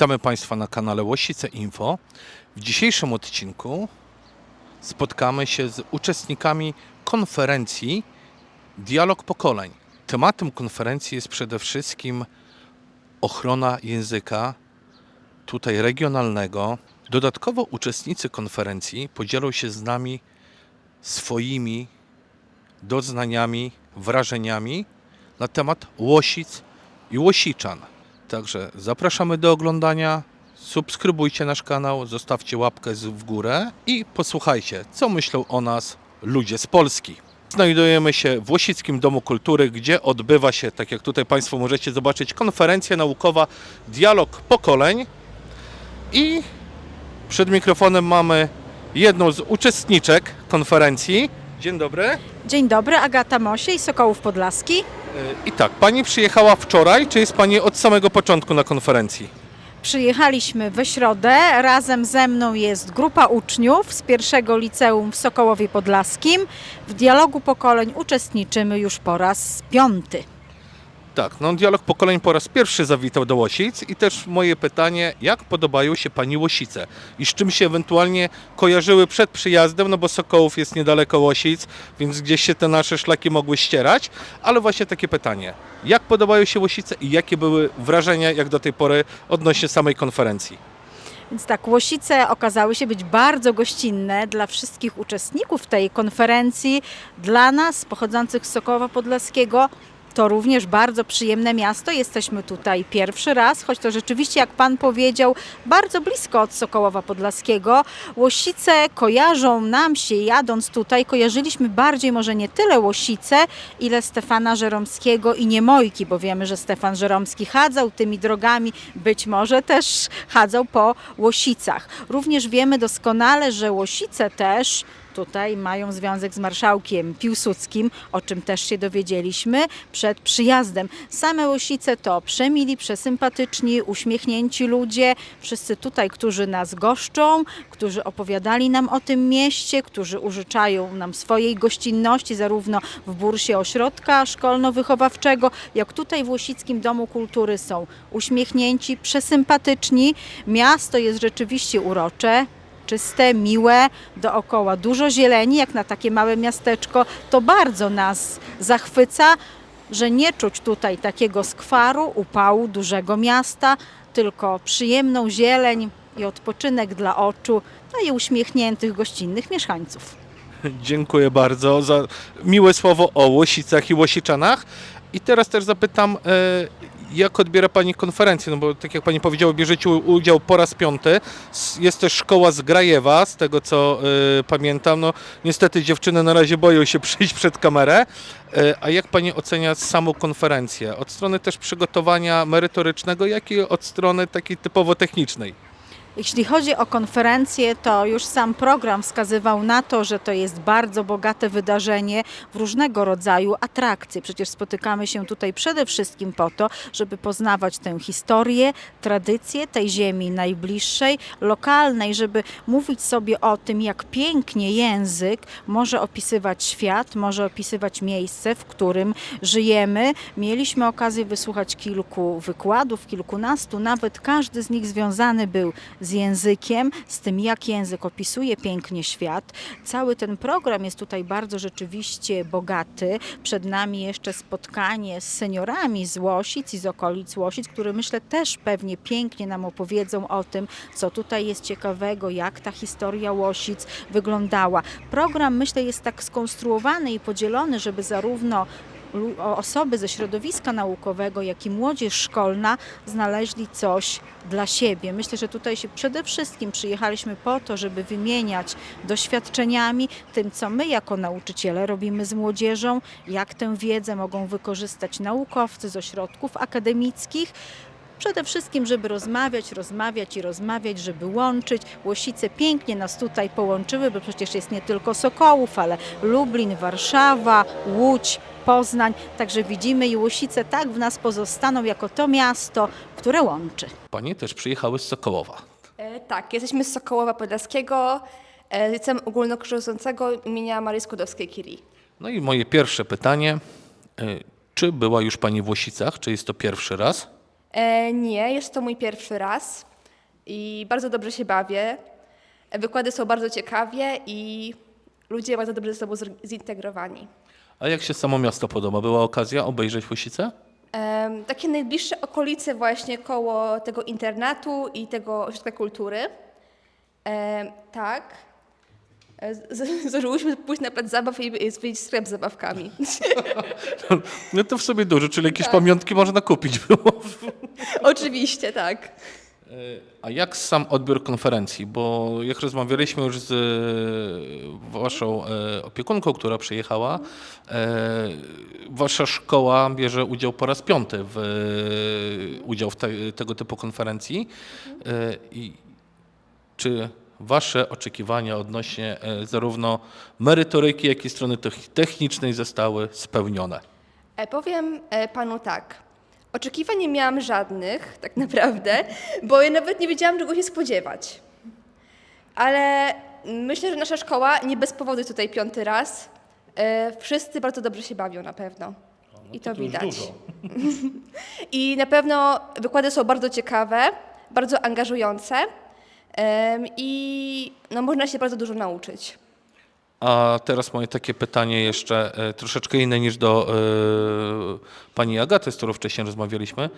Witamy Państwa na kanale Łosice Info. W dzisiejszym odcinku spotkamy się z uczestnikami konferencji Dialog Pokoleń. Tematem konferencji jest przede wszystkim ochrona języka tutaj regionalnego. Dodatkowo uczestnicy konferencji podzielą się z nami swoimi doznaniami, wrażeniami na temat Łosic i Łosiczan. Także zapraszamy do oglądania. Subskrybujcie nasz kanał, zostawcie łapkę w górę i posłuchajcie, co myślą o nas ludzie z Polski. Znajdujemy się w Łosickim Domu Kultury, gdzie odbywa się, tak jak tutaj Państwo możecie zobaczyć, konferencja naukowa Dialog Pokoleń. I przed mikrofonem mamy jedną z uczestniczek konferencji. Dzień dobry. Dzień dobry, Agata Mosiej, Sokołów Podlaski. E, I tak, Pani przyjechała wczoraj, czy jest Pani od samego początku na konferencji? Przyjechaliśmy we środę. Razem ze mną jest grupa uczniów z pierwszego liceum w Sokołowie Podlaskim. W dialogu pokoleń uczestniczymy już po raz piąty. Tak, no dialog pokoleń po raz pierwszy zawitał do Łosic i też moje pytanie, jak podobają się Pani Łosice i z czym się ewentualnie kojarzyły przed przyjazdem, no bo Sokołów jest niedaleko Łosic, więc gdzieś się te nasze szlaki mogły ścierać, ale właśnie takie pytanie, jak podobają się Łosice i jakie były wrażenia jak do tej pory odnośnie samej konferencji? Więc tak, Łosice okazały się być bardzo gościnne dla wszystkich uczestników tej konferencji. Dla nas, pochodzących z Sokołowa Podlaskiego, to również bardzo przyjemne miasto. Jesteśmy tutaj pierwszy raz, choć to rzeczywiście, jak Pan powiedział, bardzo blisko od Sokołowa Podlaskiego. Łosice kojarzą nam się, jadąc tutaj, kojarzyliśmy bardziej może nie tyle Łosice, ile Stefana Żeromskiego i Niemojki, bo wiemy, że Stefan Żeromski chadzał tymi drogami, być może też chadzał po Łosicach. Również wiemy doskonale, że Łosice też tutaj mają związek z marszałkiem Piłsudskim, o czym też się dowiedzieliśmy przed przyjazdem. Same Łosice to przemili, przesympatyczni, uśmiechnięci ludzie, wszyscy tutaj, którzy nas goszczą, którzy opowiadali nam o tym mieście, którzy użyczają nam swojej gościnności zarówno w bursie ośrodka szkolno-wychowawczego, jak tutaj w Łosickim Domu Kultury są uśmiechnięci, przesympatyczni. Miasto jest rzeczywiście urocze, czyste, miłe, dookoła dużo zieleni, jak na takie małe miasteczko. To bardzo nas zachwyca, że nie czuć tutaj takiego skwaru, upału dużego miasta, tylko przyjemną zieleń i odpoczynek dla oczu, no i uśmiechniętych, gościnnych mieszkańców. Dziękuję bardzo za miłe słowo o Łosicach i Łosiczanach. I teraz też zapytam, e, jak odbiera Pani konferencję? No bo tak jak Pani powiedziała, bierzecie udział po raz piąty. Jest też szkoła z Grajewa, z tego co e, pamiętam. No niestety dziewczyny na razie boją się przyjść przed kamerę. E, A jak Pani ocenia samą konferencję? Od strony też przygotowania merytorycznego, jak i od strony takiej typowo technicznej? Jeśli chodzi o konferencję, to już sam program wskazywał na to, że to jest bardzo bogate wydarzenie w różnego rodzaju atrakcje. Przecież spotykamy się tutaj przede wszystkim po to, żeby poznawać tę historię, tradycje tej ziemi najbliższej, lokalnej, żeby mówić sobie o tym, jak pięknie język może opisywać świat, może opisywać miejsce, w którym żyjemy. Mieliśmy okazję wysłuchać kilku wykładów, kilkunastu, nawet każdy z nich związany był z językiem, z tym jak język opisuje pięknie świat. Cały ten program jest tutaj bardzo rzeczywiście bogaty. Przed nami jeszcze spotkanie z seniorami z Łosic i z okolic Łosic, które myślę też pewnie pięknie nam opowiedzą o tym, co tutaj jest ciekawego, jak ta historia Łosic wyglądała. Program myślę jest tak skonstruowany i podzielony, żeby zarówno osoby ze środowiska naukowego, jak i młodzież szkolna znaleźli coś dla siebie. Myślę, że tutaj się przede wszystkim przyjechaliśmy po to, żeby wymieniać doświadczeniami, tym co my jako nauczyciele robimy z młodzieżą, jak tę wiedzę mogą wykorzystać naukowcy z ośrodków akademickich. Przede wszystkim, żeby rozmawiać, rozmawiać i rozmawiać, żeby łączyć. Łosice pięknie nas tutaj połączyły, bo przecież jest nie tylko Sokołów, ale Lublin, Warszawa, Łódź, Poznań. Także widzimy i Łosice tak w nas pozostaną jako to miasto, które łączy. Panie też przyjechały z Sokołowa. E, tak, jesteśmy z Sokołowa Podlaskiego, e, liceum ogólnokształcącego imienia Marii Skłodowskiej-Curie. No i moje pierwsze pytanie. e, Czy była już Pani w Łosicach? Czy jest to pierwszy raz? E, nie, jest to mój pierwszy raz. i bardzo dobrze się bawię. E, Wykłady są bardzo ciekawie i ludzie bardzo dobrze ze sobą zintegrowani. A jak się samo miasto podoba? Była okazja obejrzeć Łosicę? Em, takie najbliższe okolice właśnie koło tego internatu i tego ośrodka kultury. Em, tak. E, z- z- Zdążyłyśmy pójść na plac zabaw i i zwiedzić sklep z zabawkami. No to w sobie dużo, czyli jakieś pamiątki można kupić było. Oczywiście, tak. A jak sam odbiór konferencji? Bo jak rozmawialiśmy już z e, waszą e, opiekunką, która przyjechała, e, wasza szkoła bierze udział po raz piąty w e, udział w te, tego typu konferencji. E, I czy wasze oczekiwania odnośnie e, zarówno merytoryki, jak i strony tech- technicznej zostały spełnione? E, Powiem e, panu tak. Oczekiwań nie miałam żadnych, tak naprawdę, bo ja nawet nie wiedziałam, czego się spodziewać. Ale myślę, że nasza szkoła nie bez powodu tutaj piąty raz. E, Wszyscy bardzo dobrze się bawią na pewno. I to, to widać. I na pewno wykłady są bardzo ciekawe, bardzo angażujące i no, można się bardzo dużo nauczyć. A teraz moje takie pytanie jeszcze e, troszeczkę inne niż do e, pani Agaty, z którą wcześniej rozmawialiśmy.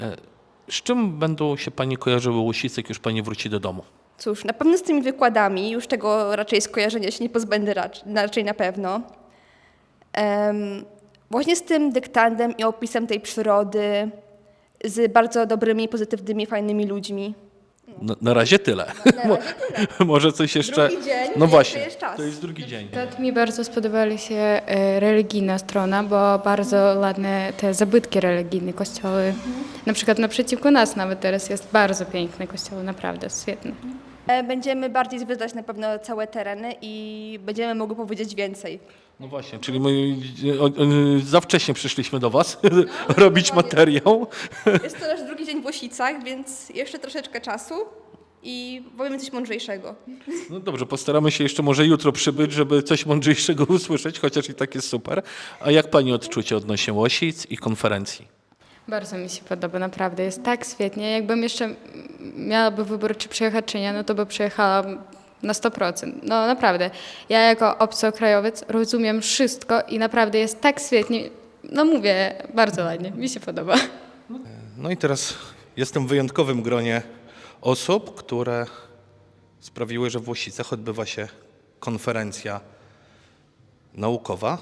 E, z czym będą się pani kojarzyły Łosice, jak już pani wróci do domu? Cóż, na pewno z tymi wykładami, już tego raczej skojarzenia się nie pozbędę raczej, raczej na pewno. Em, właśnie z tym dyktandem i opisem tej przyrody, z bardzo dobrymi, pozytywnymi, fajnymi ludźmi. Na, na razie tyle. Na razie tyle. Może coś jeszcze. Drugi dzień, no właśnie. Jest czas. To jest drugi dzień. przykład mi bardzo spodobała się e, religijna strona, bo bardzo ładne te zabytki religijne, kościoły. Mhm. Na przykład naprzeciwko nas nawet teraz jest bardzo piękny kościół, naprawdę świetny. E, będziemy bardziej zwiedzać na pewno całe tereny i będziemy mogli powiedzieć więcej. No właśnie, czyli my e, o, e, za wcześnie przyszliśmy do was robić materiał. Jest to nasz drugi dzień w Łosicach, więc jeszcze troszeczkę czasu i powiemy coś mądrzejszego. No dobrze, postaramy się jeszcze może jutro przybyć, żeby coś mądrzejszego usłyszeć, chociaż i tak jest super. A jak pani odczucie odnośnie Łosic i konferencji? Bardzo mi się podoba, naprawdę. Jest tak świetnie. Jakbym jeszcze miałaby wybór, czy przyjechać, czy nie, no to by przyjechała na 100%. No naprawdę. Ja jako obcokrajowiec rozumiem wszystko i naprawdę jest tak świetnie. No mówię, bardzo ładnie. Mi się podoba. No i teraz jestem w wyjątkowym gronie osób, które sprawiły, że w Łosicach odbywa się konferencja naukowa,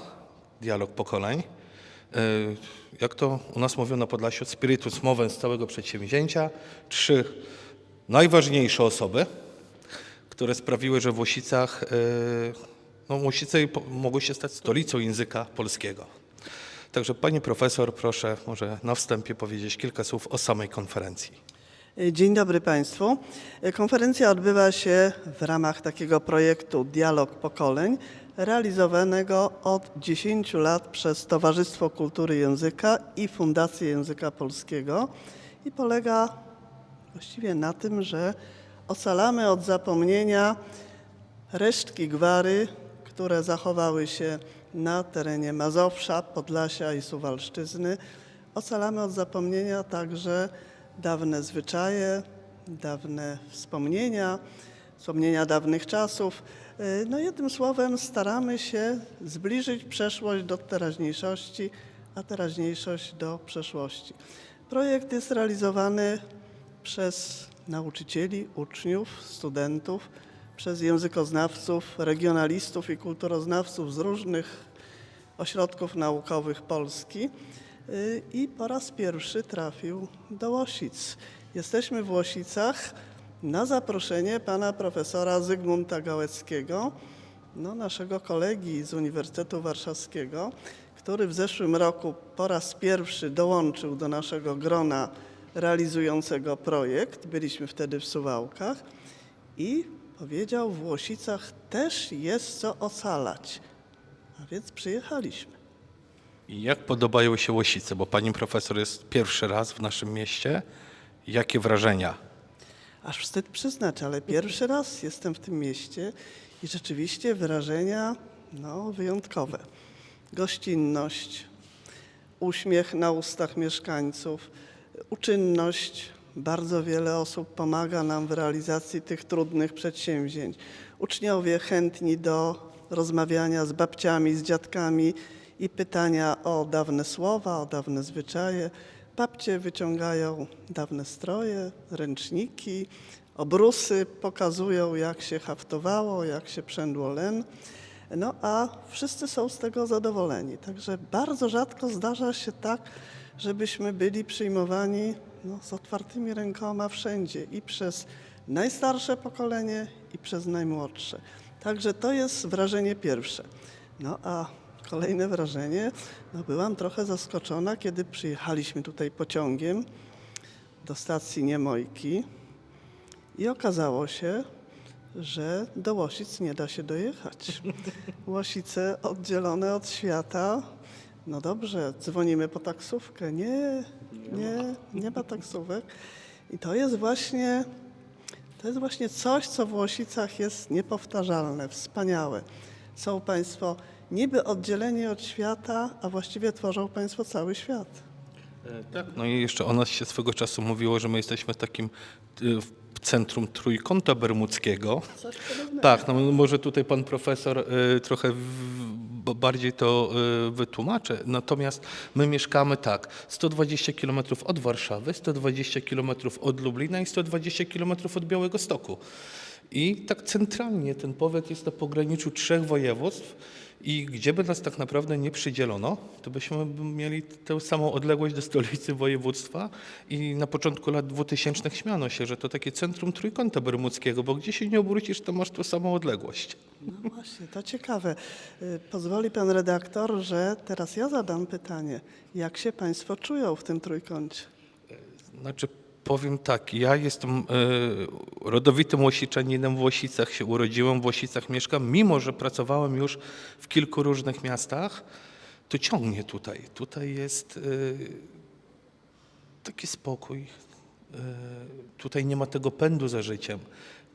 dialog pokoleń. E, Jak to u nas mówią na Podlasiu, spiritus movens całego przedsięwzięcia. Trzy najważniejsze osoby, które sprawiły, że w Łosicach, e, no Łosice mogły się stać stolicą języka polskiego. Także pani profesor, proszę może na wstępie powiedzieć kilka słów o samej konferencji. Dzień dobry Państwu. Konferencja odbywa się w ramach takiego projektu Dialog Pokoleń, realizowanego od 10 lat przez Towarzystwo Kultury Języka i Fundację Języka Polskiego i polega właściwie na tym, że ocalamy od zapomnienia resztki gwary, które zachowały się na terenie Mazowsza, Podlasia i Suwalszczyzny. Ocalamy od zapomnienia także dawne zwyczaje, dawne wspomnienia, wspomnienia dawnych czasów. No jednym słowem staramy się zbliżyć przeszłość do teraźniejszości, a teraźniejszość do przeszłości. Projekt jest realizowany przez nauczycieli, uczniów, studentów, przez językoznawców, regionalistów i kulturoznawców z różnych ośrodków naukowych Polski y, i po raz pierwszy trafił do Łosic. Jesteśmy w Łosicach na zaproszenie pana profesora Zygmunta Gałeckiego, no, naszego kolegi z Uniwersytetu Warszawskiego, który w zeszłym roku po raz pierwszy dołączył do naszego grona realizującego projekt. Byliśmy wtedy w Suwałkach i powiedział, w Łosicach też jest co ocalać. A więc przyjechaliśmy. I jak podobają się Łosice? Bo pani profesor jest pierwszy raz w naszym mieście. Jakie wrażenia? Aż wstyd przyznać, ale pierwszy raz jestem w tym mieście i rzeczywiście wyrażenia no, wyjątkowe. Gościnność, uśmiech na ustach mieszkańców, uczynność, Bardzo wiele osób pomaga nam w realizacji tych trudnych przedsięwzięć. Uczniowie chętni do rozmawiania z babciami, z dziadkami i pytania o dawne słowa, o dawne zwyczaje. Babcie wyciągają dawne stroje, ręczniki, obrusy, pokazują jak się haftowało, jak się przędło len. No a wszyscy są z tego zadowoleni. Także bardzo rzadko zdarza się tak, żebyśmy byli przyjmowani no, z otwartymi rękoma wszędzie i przez najstarsze pokolenie, i przez najmłodsze. Także to jest wrażenie pierwsze. No a kolejne wrażenie, no byłam trochę zaskoczona, kiedy przyjechaliśmy tutaj pociągiem do stacji Niemojki i okazało się, że do Łosic nie da się dojechać. Łosice oddzielone od świata. No dobrze, dzwonimy po taksówkę. Nie, nie, nie ma taksówek. I to jest właśnie, to jest właśnie coś, co w Łosicach jest niepowtarzalne, wspaniałe. Są Państwo niby oddzieleni od świata, a właściwie tworzą Państwo cały świat. Tak, no i jeszcze o nas się swego czasu mówiło, że my jesteśmy takim y, w centrum trójkąta bermudzkiego. Tak, no może tutaj pan profesor y, trochę bardziej to y, wytłumaczy. Natomiast my mieszkamy tak, 120 km od Warszawy, 120 km od Lublina i 120 km od Białego Stoku. I tak centralnie ten powiat jest na pograniczu trzech województw i gdzie by nas tak naprawdę nie przydzielono, to byśmy mieli tę samą odległość do stolicy województwa i na początku lat 2000 śmiano się, że to takie centrum trójkąta bermudzkiego, bo gdzie się nie obrócisz, to masz tą samą odległość. No właśnie, to ciekawe. Y, Pozwoli pan redaktor, że teraz ja zadam pytanie. Jak się Państwo czują w tym trójkącie? Znaczy powiem tak, ja jestem e, rodowitym Łosiczaninem, w Łosicach się urodziłem, w Łosicach mieszkam, mimo że pracowałem już w kilku różnych miastach, to ciągnie tutaj. Tutaj jest e, taki spokój. E, Tutaj nie ma tego pędu za życiem.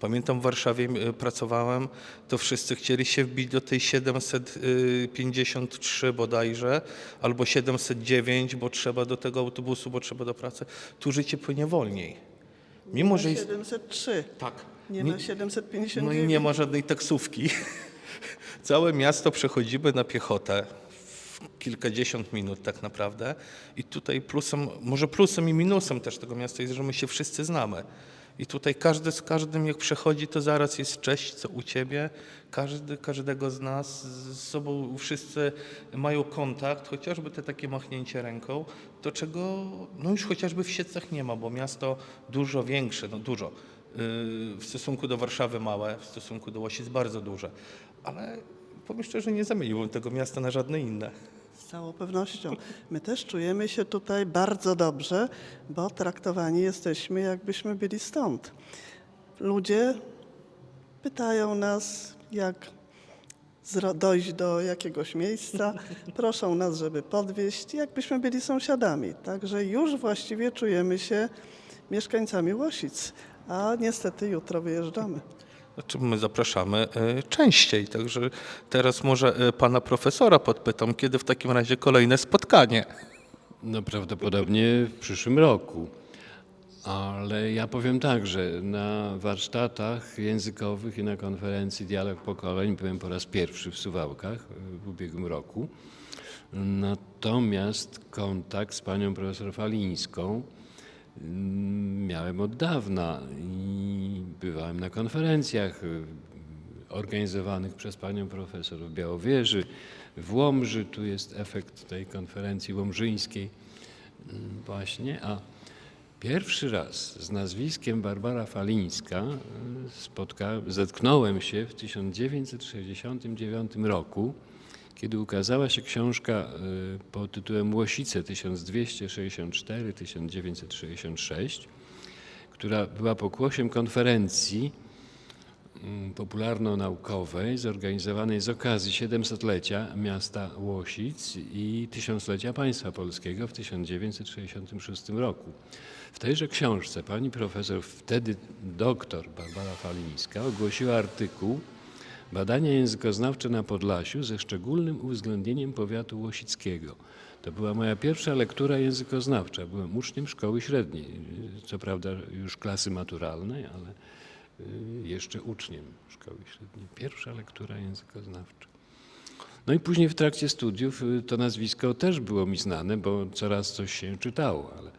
Pamiętam w Warszawie e, pracowałem, to wszyscy chcieli się wbić do tej 753 bodajże, albo 709, bo trzeba do tego autobusu, bo trzeba do pracy. Tu życie płynie wolniej. Mimo, że jest... 703. Tak. Nie ma 759. No i nie ma żadnej taksówki. Całe miasto przechodzimy na piechotę w kilkadziesiąt minut tak naprawdę. I tutaj plusem, może plusem i minusem też tego miasta jest, że my się wszyscy znamy. I tutaj każdy z każdym jak przechodzi, to zaraz jest cześć, co u ciebie. Każdy, każdego z nas, z sobą wszyscy mają kontakt, chociażby te takie machnięcie ręką, to czego no już chociażby w Siedcach nie ma, bo miasto dużo większe, no dużo, Yy, w stosunku do Warszawy małe, w stosunku do Łosic bardzo duże. Ale powiem szczerze, nie zamieniłbym tego miasta na żadne inne. Z całą pewnością. My też czujemy się tutaj bardzo dobrze, bo traktowani jesteśmy, jakbyśmy byli stąd. Ludzie pytają nas, jak dojść do jakiegoś miejsca, proszą nas, żeby podwieźć, jakbyśmy byli sąsiadami. Także już właściwie czujemy się mieszkańcami Łosic, a niestety jutro wyjeżdżamy. Znaczy my zapraszamy e, częściej, także teraz może e, pana profesora podpytam, kiedy w takim razie kolejne spotkanie. No prawdopodobnie w przyszłym roku. Ale ja powiem tak, że na warsztatach językowych i na konferencji Dialog Pokoleń byłem po raz pierwszy w Suwałkach y, w ubiegłym roku. Natomiast kontakt z panią profesor Falińską mm, miałem od dawna bywałem na konferencjach y, organizowanych przez panią profesor w Białowieży, w Łomży. Tu jest efekt tej konferencji łomżyńskiej mm, właśnie, a pierwszy raz z nazwiskiem Barbara Falińska y, spotka, zetknąłem się w 1969 roku, kiedy ukazała się książka y, pod tytułem Łosice 1264-1966, która była pokłosiem konferencji mm, popularno-naukowej zorganizowanej z okazji 700-lecia miasta Łosic i tysiąclecia państwa polskiego w 1966 roku. W tejże książce pani profesor, wtedy doktor Barbara Falińska ogłosiła artykuł Badania językoznawcze na Podlasiu ze szczególnym uwzględnieniem powiatu łosickiego. To była moja pierwsza lektura językoznawcza. Byłem uczniem szkoły średniej. Co prawda już klasy maturalnej, ale y, jeszcze uczniem szkoły średniej. Pierwsza lektura językoznawcza. No i później w trakcie studiów y, to nazwisko też było mi znane, bo coraz coś się czytało, ale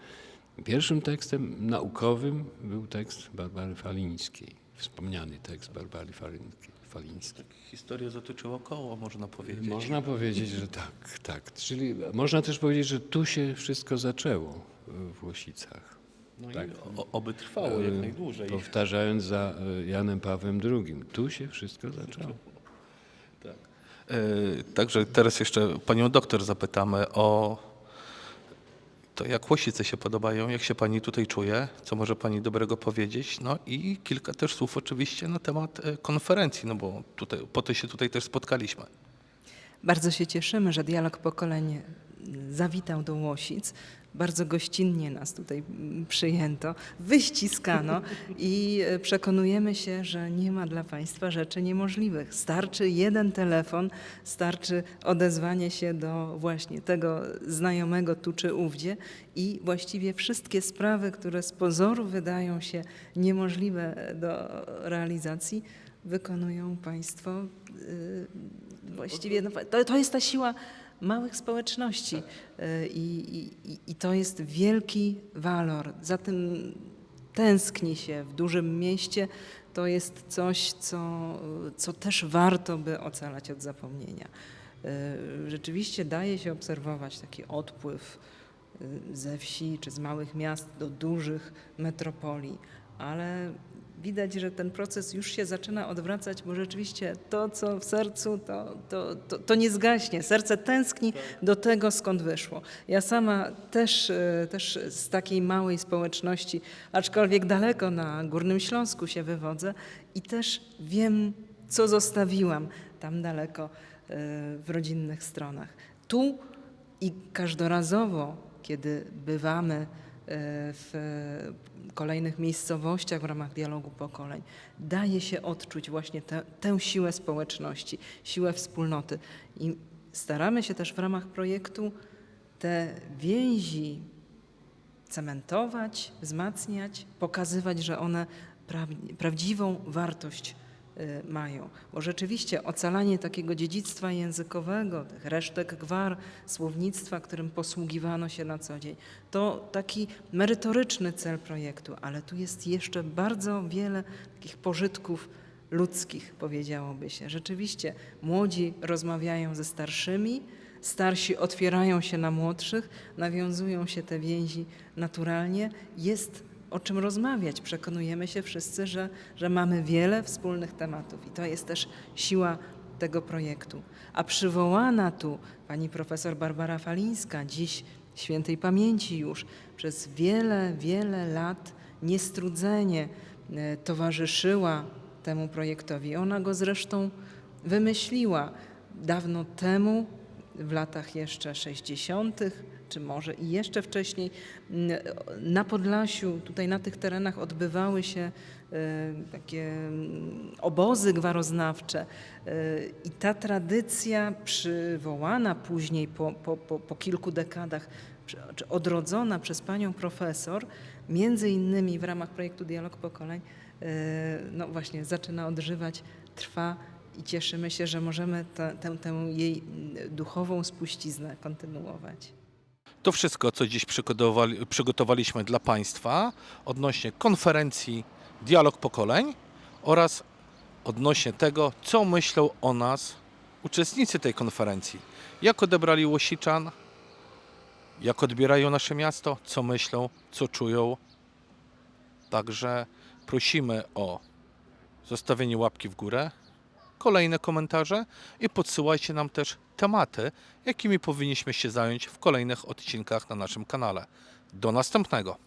pierwszym tekstem naukowym był tekst Barbary Falińskiej. Wspomniany tekst Barbary Falin- Falińskiej. Historia zatoczyła koło, można powiedzieć. Można powiedzieć, że tak, tak. Czyli można też powiedzieć, że tu się wszystko zaczęło w Łosicach. No tak. i oby trwało jak E, najdłużej. Powtarzając za e, Janem Pawłem II. Tu się wszystko zaczęło. Tak. E, Także teraz jeszcze panią doktor zapytamy o to, jak Łosice się podobają, jak się pani tutaj czuje, co może pani dobrego powiedzieć, no i kilka też słów oczywiście na temat e, konferencji, no bo tutaj, po to się tutaj też spotkaliśmy. Bardzo się cieszymy, że dialog pokoleń zawitał do Łosic. Bardzo gościnnie nas tutaj mm, przyjęto, wyściskano i e, przekonujemy się, że nie ma dla Państwa rzeczy niemożliwych. Starczy jeden telefon, starczy odezwanie się do właśnie tego znajomego tu czy ówdzie i właściwie wszystkie sprawy, które z pozoru wydają się niemożliwe do realizacji, wykonują Państwo y, właściwie, no, to, to jest ta siła małych społeczności y, i, i, i to jest wielki walor. Za tym tęskni się w dużym mieście. To jest coś, co, co też warto by ocalać od zapomnienia. Y, Rzeczywiście daje się obserwować taki odpływ y, ze wsi czy z małych miast do dużych metropolii, ale widać, że ten proces już się zaczyna odwracać, bo rzeczywiście to, co w sercu, to, to, to, to nie zgaśnie. Serce tęskni do tego, skąd wyszło. Ja sama też, e, też z takiej małej społeczności, aczkolwiek daleko na Górnym Śląsku się wywodzę i też wiem, co zostawiłam tam daleko e, w rodzinnych stronach. Tu i każdorazowo, kiedy bywamy w kolejnych miejscowościach w ramach dialogu pokoleń, daje się odczuć właśnie tę, tę siłę społeczności, siłę wspólnoty. I staramy się też w ramach projektu te więzi cementować, wzmacniać, pokazywać, że one pra, prawdziwą wartość mają. Bo rzeczywiście ocalanie takiego dziedzictwa językowego, tych resztek gwar, słownictwa, którym posługiwano się na co dzień, to taki merytoryczny cel projektu, ale tu jest jeszcze bardzo wiele takich pożytków ludzkich, powiedziałoby się. Rzeczywiście młodzi rozmawiają ze starszymi, starsi otwierają się na młodszych, nawiązują się te więzi naturalnie. Jest o czym rozmawiać. Przekonujemy się wszyscy, że, że mamy wiele wspólnych tematów i to jest też siła tego projektu. A przywołana tu pani profesor Barbara Falińska, dziś świętej pamięci już, przez wiele, wiele lat niestrudzenie e, towarzyszyła temu projektowi. Ona go zresztą wymyśliła dawno temu, w latach jeszcze 60., czy może i jeszcze wcześniej, m, na Podlasiu, tutaj na tych terenach odbywały się e, takie mm, obozy gwaroznawcze e, i ta tradycja przywołana później po, po, po, po kilku dekadach, czy odrodzona przez panią profesor, między innymi w ramach projektu Dialog Pokoleń, e, no właśnie zaczyna odżywać, trwa i cieszymy się, że możemy tę- jej duchową spuściznę kontynuować. To wszystko, co dziś przygotowali, przygotowaliśmy dla Państwa odnośnie konferencji Dialog Pokoleń oraz odnośnie tego, co myślą o nas uczestnicy tej konferencji. Jak odebrali Łosiczan, jak odbierają nasze miasto, co myślą, co czują. Także prosimy o zostawienie łapki w górę, kolejne komentarze i podsyłajcie nam też tematy, jakimi powinniśmy się zająć w kolejnych odcinkach na naszym kanale. Do następnego.